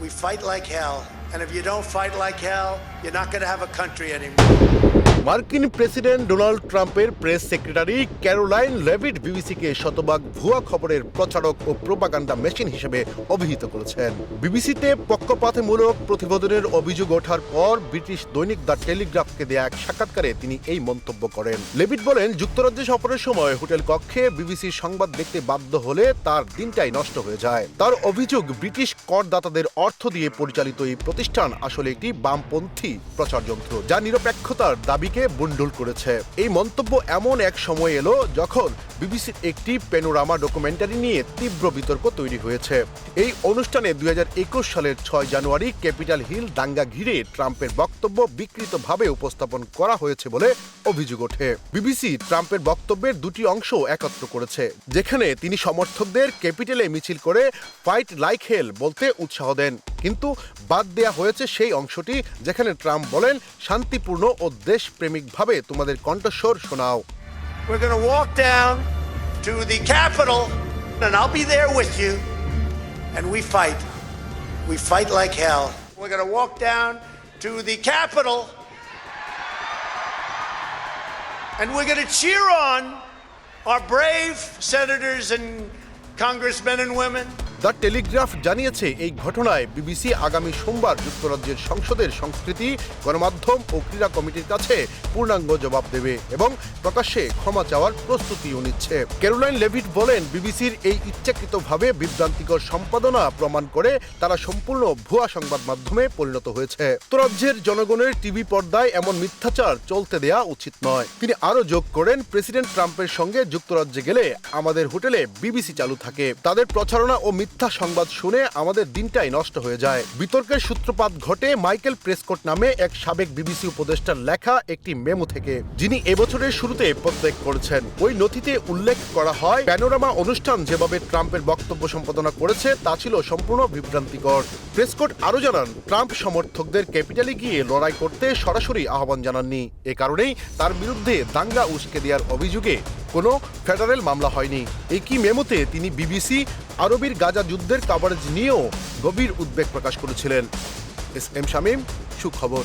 We fight like hell. And if you don't fight like hell, you're not going to have a country anymore. মার্কিন president Donald ট্রাম্পের press secretary Caroline Leavitt বিবিসিকে শতভাগ ভুয়া খবরের প্রচারক ও propaganda machine হিসেবে অভিহিত করেছেন। বিবিসিতে পক্ষপাতমূলক প্রতিবেদনের অভিযোগ ওঠার পর ব্রিটিশ দৈনিক দ্য টেলিগ্রাফকে দেয়া এক সাক্ষাৎকারে তিনি এই মন্তব্য করেন। লেভিড বলেন যুক্তরাজ্যে সফরের সময় হোটেল কক্ষে বিবিসির সংবাদ দেখতে বাধ্য হলে তার দিনটাই নষ্ট হয়ে যায়। তার অভিযোগ ব্রিটিশ করদাতাদের অর্থ দিয়ে পরিচালিত এই প্রতিষ্ঠান আসলে একটি বামপন্থী প্রচার যন্ত্র, যা নিরপেক্ষতার দাবিকে বুন্ডুল করেছে। এই মন্তব্য এমন এক সময় এলো যখন বিবিসির একটি পেনোরামা ডকুমেন্টারি নিয়ে তীব্র বিতর্ক তৈরি হয়েছে। এই অনুষ্ঠানে দুই সালের ছয় জানুয়ারি ক্যাপিটাল হিল দাঙ্গা ঘিরে ট্রাম্পের বক্তব্য বিকৃতভাবে উপস্থাপন করা হয়েছে বলে অভিযোগ ওঠে। বিবিসি ট্রাম্পের বক্তব্যের দুটি অংশ একত্র করেছে, যেখানে তিনি সমর্থকদের ক্যাপিটালে মিছিল করে ফাইট লাইক হেল বলতে উৎসাহ দেন। কিন্তু বাদ দেয়া হয়েছে সেই অংশটি যেখানে ট্রাম্প বলেন শান্তিপূর্ণ ও দেশপ্রেমিকভাবে তোমাদের কণ্ঠস্বর শোনাও We're going walk down to the Capitol, and I'll be there with you. And we fight. We fight like hell. We're going to walk down to the Capitol, and we're going to cheer on our brave senators and congressmen and women. The Telegraph জানিয়েছে এই ঘটনায় BBC আগামী সোমবার যুক্তরাজ্যের সংসদের সংস্কৃতি, গণমাধ্যম ও ক্রীড়া কমিটির কাছে পূর্ণাঙ্গ জবাব দেবে এবং প্রকাশ্যে ক্ষমা চাওয়ার প্রস্তুতিও নিচ্ছে। ক্যারোলাইন লেভিট বলেন, বিবিসির এই ইচ্ছাকৃতভাবে বিভ্রান্তিকর সম্পাদনা প্রমাণ করে তারা সম্পূর্ণ ভুয়া সংবাদ মাধ্যমে পরিণত হয়েছে। যুক্তরাজ্যের জনগণের টিভি পর্দায় এমন মিথ্যাচার চলতে দেয়া উচিত নয়। তিনি আরও যোগ করেন, প্রেসিডেন্ট ট্রাম্পের সঙ্গে যুক্তরাজ্যে গেলে আমাদের হোটেলে বিবিসি চালু থাকে। তাদের প্রচারণা ও মিথ্যা সংবাদ শুনে আমাদের দিনটাই নষ্ট হয়ে যায়। বিতর্কের সূত্রপাত ঘটে মাইকেল প্রেসকোট নামে এক সাবেক বিবিসি উপদেষ্টার লেখা একটি মেমো থেকে, যিনি এবছরের শুরুতে পদত্যাগ করেছেন। ওই নথিতে উল্লেখ করা হয়, প্যানোরামা অনুষ্ঠান যেভাবে ট্রাম্পের বক্তব্য সম্পাদনা করেছে, তা ছিল সম্পূর্ণ বিভ্রান্তিকর। প্রেসকোট আরও জানান, ট্রাম্প সমর্থকদের ক্যাপিটালে গিয়ে লড়াই করতে সরাসরি আহ্বান জানাননি। এ কারণেই তার বিরুদ্ধে দাঙ্গা উস্কে দেওয়ার অভিযোগে কোনো ফেডারেল মামলা হয়নি। একই মেমোতে তিনি বিবিসি আরবির গাজা যুদ্ধের কাভারেজ নিয়েও গভীর উদ্বেগ প্রকাশ করেছিলেন। এস এম শামীম সুখবর।